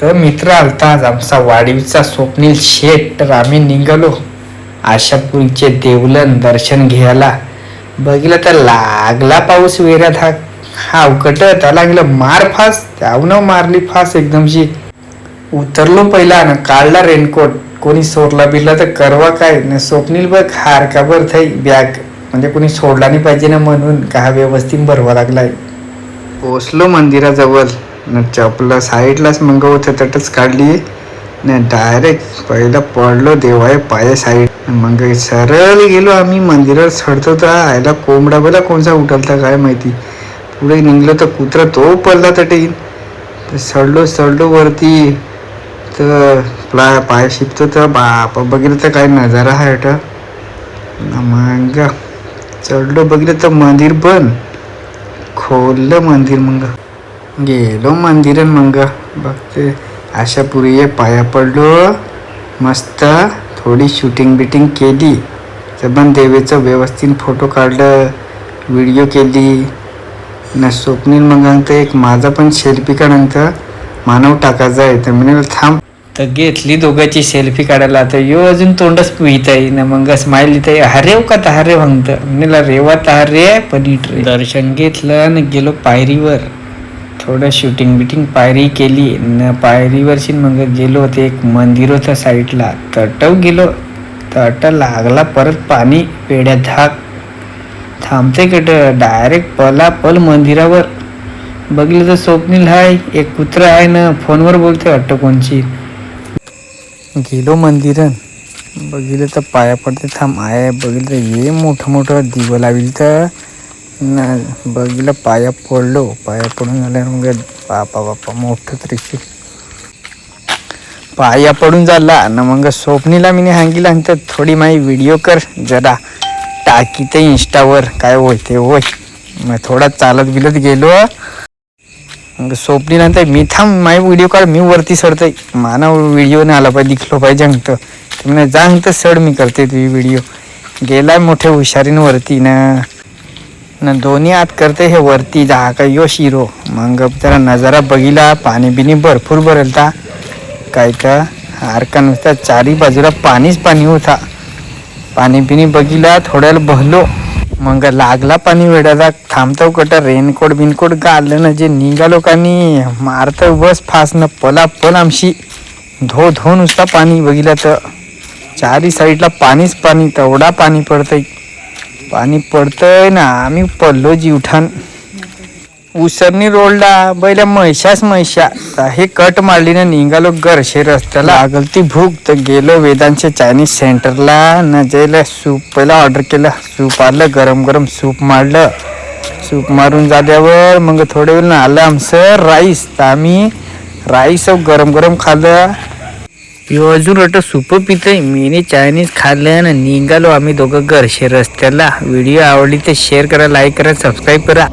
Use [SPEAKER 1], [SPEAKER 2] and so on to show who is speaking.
[SPEAKER 1] तर मित्र आलता आज आमचा वाढीवचा स्वप्नील शेठ. तर आम्ही निघालो. आशापुरीचे देवलन दर्शन घ्यायला. बघितलं तर लागला पाऊस वेऱ्यात. हा हा अवकट त्याला लागलं मार फास. त्यावनं मारली फास एकदमशी उतरलो पहिला ना काढला रेनकोट. कोणी सोडला बिरला तर करवा काय? ना स्वप्नील बघ हार का बर थाई? बॅग. म्हणजे कोणी सोडला नाही पाहिजे ना म्हणून. का हा व्यवस्थित भरवा लागलाय? पोचलो मंदिराजवळ. चपला साईडलाच मग होतं तटच काढली. नाही डायरेक्ट पहिलं पडलो देवाय पाय साईड मग सरळ गेलो आम्ही मंदिरात चढतो तर आयला कोंबडा बला कोणचा उठलता काय माहिती. पुढे निघलो तर कुत्रा तो पडला तटे. तर चढलो चढलो वरती. तर प्ला पाय शिपतो तर बाप बघितलं तर काय नजारा आहे अट मग चढलो बघितलं तर मंदिर बंद खोललं मंदिर मग. गेलो मंदिरात मग. बघते. आशापुरी पाया पडलो. मस्त थोडी शूटिंग बिटिंग केली. तर पण देवीचं व्यवस्थित फोटो काढलं. व्हिडिओ केली. न स्वप्नील मग तर एक माझा पण सेल्फी काढांत मानव टाकायचा आहे. तर म्हणे थांब. तर घेतली दोघांची सेल्फी काढायला. तर यो अजून तोंडच पित आहे. ना मग स्माईल लिहित आहे. हरेव का? तहारे म्हणत. म्हणला रेवा तहारे रे. दर्शन घेतलं आणि गेलो पायरीवर. थोडं शूटिंग बिटिंग पायरी केली. न पायरीवरशी मग गेलो होते एक मंदिर होतं साईडला तटव गेलो. तट लागला परत पाणी पेढ्या धाक. थांबते कट डायरेक्ट पला पल मंदिरावर. बघितलं तर स्वप्नील हाय एक कुत्रा आहे ना फोनवर बोलते वाटतं कोणची. गेलो मंदिरन बघितलं तर पाया पडते थांब आहे. बघितलं हे ये मोठं मोठं दिवं लाविल तर. ना बघितलं पाया पडलो. पाया पडून झाल्यावर मग बापा बापा मोठं त्रिशूल. पाया पडून झाला. ना मग स्वप्नीला मी सांगितलं आणि तर थोडी माही व्हिडिओ कर जरा. टाकी ते इंस्टावर काय होय ते होय. मग थोडा चालत बिलत गेलो. मग स्वप्नीला तर मी थांब माय व्हिडिओ काढ. मी वरती सरतोय माना व्हिडिओ नाही आला पाहिजे दिखलो पाहिजे अंगत ते म्हणे जा सड मी करते तुझी व्हिडिओ गेलाय मोठ्या हुशारीनं वरती ना. न दोन्ही आत करते हे वरती जा का यो शिरो. मग जरा नजारा बघिला पाणी बिनी भरपूर भरलता. काय तर हारका नुसता चारी बाजूला पाणीच पाणी होता. पाणी पिणी बघिला थोड्याला बहलो. मग लागला पाणी वेळाला थांबतो कटा रेनकोट बिनकोट गाळलं ना जे निघालो लोकांनी मारतो बस फास पला पल आमशी. धो धो नुसता पाणी बघिला तर. चारी साईडला पाणीच पाणी तेवढा पाणी पडतंय. पाणी पडतंय ना आम्ही पडलो जीवठाण. उसरणी रोडला बैल्या म्हैशाच म्हैशा. हे कट मारली ना निघालो गरशे रस्त्याला. लागल ती भूक तर गेलो वेदांच्या चायनीज सेंटरला. न जायला सूप पहिला ऑर्डर केलं. सूप आलं गरम गरम सूप मारलं सूप मारून झाल्यावर मग थोड्या वेळ आलं आमचं राईस. तर आम्ही राईस गरम गरम खाल्लं. यो अजून रट सूप पितय. मीने चायनीज खाल्ल्यानं निघालो आम्ही दोघं घरशे रस्त्याला. व्हिडिओ आवडली तर शेअर करा लाईक करा सबस्क्राईब करा.